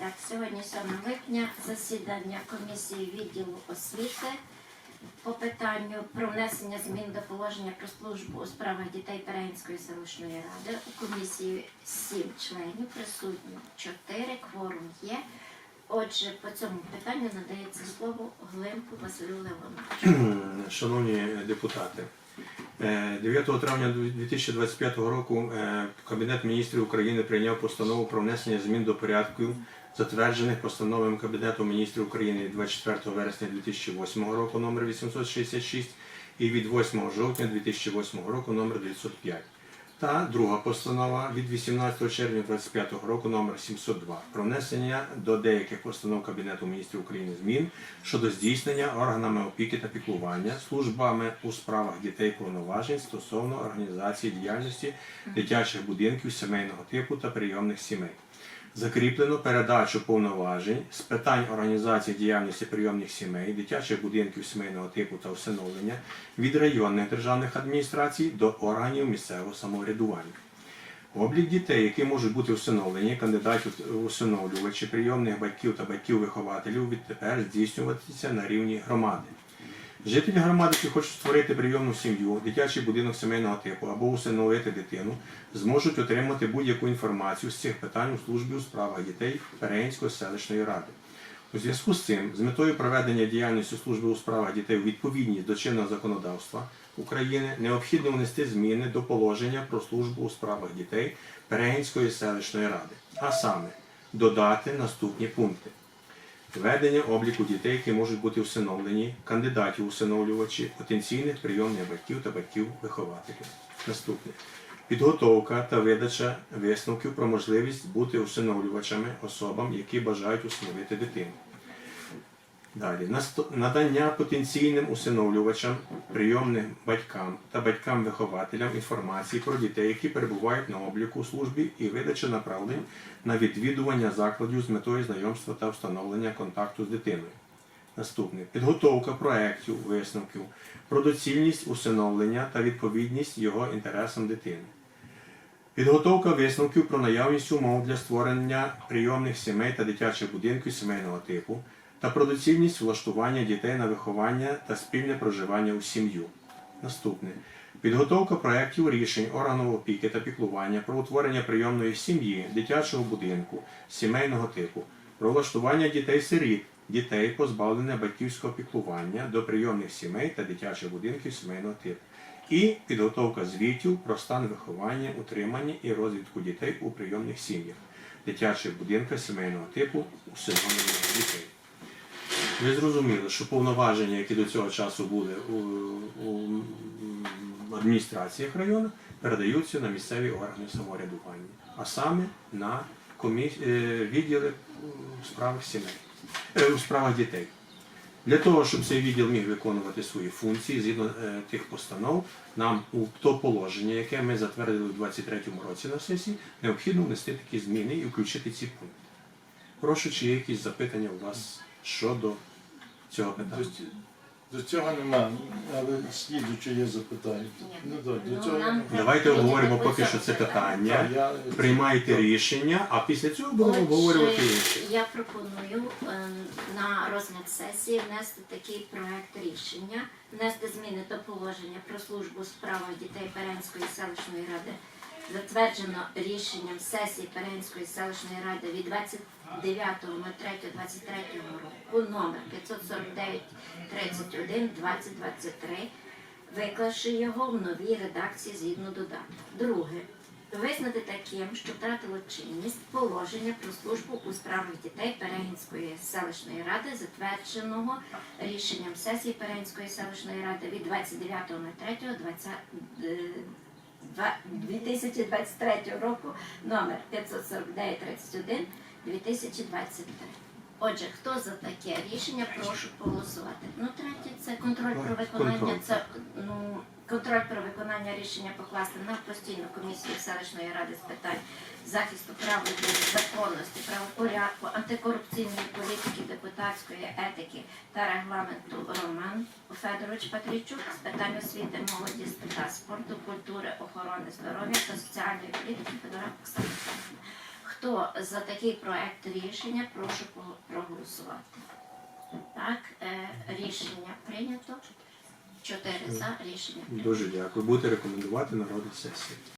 Так, сьогодні 7 липня засідання комісії відділу освіти по питанню про внесення змін до положення про службу у справах дітей Перегінської селищної ради. У комісії 7 членів, присутні 4, кворум є. Отже, по цьому питанню надається слово Глимку Василю Леоновичу. Шановні депутати, 9 травня 2025 року е, Кабінет міністрів України прийняв постанову про внесення змін до порядків, затверджених постановами Кабінету міністрів України 24 вересня 2008 року номер 866 і від 8 жовтня 2008 року номер 905. Та друга постанова від 18 червня 2025 року номер 702 про внесення до деяких постанов Кабінету міністрів України змін щодо здійснення органами опіки та піклування службами у справах дітей повноважень стосовно організації діяльності дитячих будинків сімейного типу та прийомних сімей. Закріплено передачу повноважень з питань організації діяльності прийомних сімей, дитячих будинків сімейного типу та усиновлення від районних державних адміністрацій до органів місцевого самоврядування. Облік дітей, які можуть бути усиновлені, кандидатів у усиновлювачі, прийомних батьків та батьків-вихователів відтепер здійснюватися на рівні громади. Жителі громади, які хочуть створити прийомну сім'ю, дитячий будинок сімейного типу або усиновити дитину, зможуть отримати будь-яку інформацію з цих питань у службі у справах дітей Переїнської селищної ради. У зв'язку з цим, з метою проведення діяльності служби у справах дітей у відповідність до чинного законодавства України, необхідно внести зміни до положення про службу у справах дітей Перегінської селищної ради, а саме додати наступні пункти. Ведення обліку дітей, які можуть бути усиновлені, кандидатів усиновлювачі, потенційних прийомних батьків та батьків-вихователів. Наступне. Підготовка та видача висновків про можливість бути усиновлювачами особам, які бажають усиновити дитину. Далі. Надання потенційним усиновлювачам, прийомним батькам та батькам-вихователям інформації про дітей, які перебувають на обліку у службі, і видача направлень на відвідування закладів з метою знайомства та встановлення контакту з дитиною. Наступне підготовка проєктів, висновків про доцільність усиновлення та відповідність його інтересам дитини. Підготовка висновків про наявність умов для створення прийомних сімей та дитячих будинків сімейного типу та про доцільність влаштування дітей на виховання та спільне проживання у сім'ю. Наступне. Підготовка проєктів рішень органів опіки та піклування про утворення прийомної сім'ї, дитячого будинку, сімейного типу, про влаштування дітей-сиріт, дітей, позбавлених батьківського піклування до прийомних сімей та дитячих будинків сімейного типу. І підготовка звітів про стан виховання, утримання і розвитку дітей у прийомних сім'ях, дитячих будинках сімейного типу, усиновлених дітей. Ви зрозуміли, що повноваження, які до цього часу були у, у адміністраціях району, передаються на місцеві органи самоврядування, а саме на комі... е, відділи у справах сімей, е, у справах дітей. Для того, щоб цей відділ міг виконувати свої функції згідно е, тих постанов, нам у то положення, яке ми затвердили у 2023 році на сесії, необхідно внести такі зміни і включити ці пункти. Прошу, чи є якісь запитання у вас щодо цього питання? До, до цього нема, але слідуче є запитання. Ну, да, до Ну, цього нема. Давайте обговоримо поки що це питання. Я- Приймайте рішення, а після цього будемо обговорювати інше. я пропоную е, на розгляд сесії внести такий проект рішення, внести зміни до положення про службу у справах дітей Перенської селищної ради, затверджено рішенням сесії Перенської селищної ради від 29.03.23 року номер 549 31 2023, виклавши його в новій редакції згідно додатку. Друге. Визнати таким, що втратило чинність положення про службу у справах дітей Перегінської селищної ради, затвердженого рішенням сесії Перегінської селищної ради від 29.03.2023 року номер 54931 2023. Отже, хто за таке рішення, прошу голосувати. Ну, третє це контроль про виконання. Це ну, контроль про виконання рішення покласти на постійну комісію селищної ради з питань захисту прав людини, законності, правопорядку, антикорупційної політики, депутатської етики та регламенту Роман Федорович Патрійчук з питань освіти, молоді та спорту, культури, охорони здоров'я та соціальної політики Федорак Оксана. Хто за такий проект рішення, прошу проголосувати. Так, е, рішення прийнято. Чотири за рішення. Дуже дякую. Будете рекомендувати народу сесії.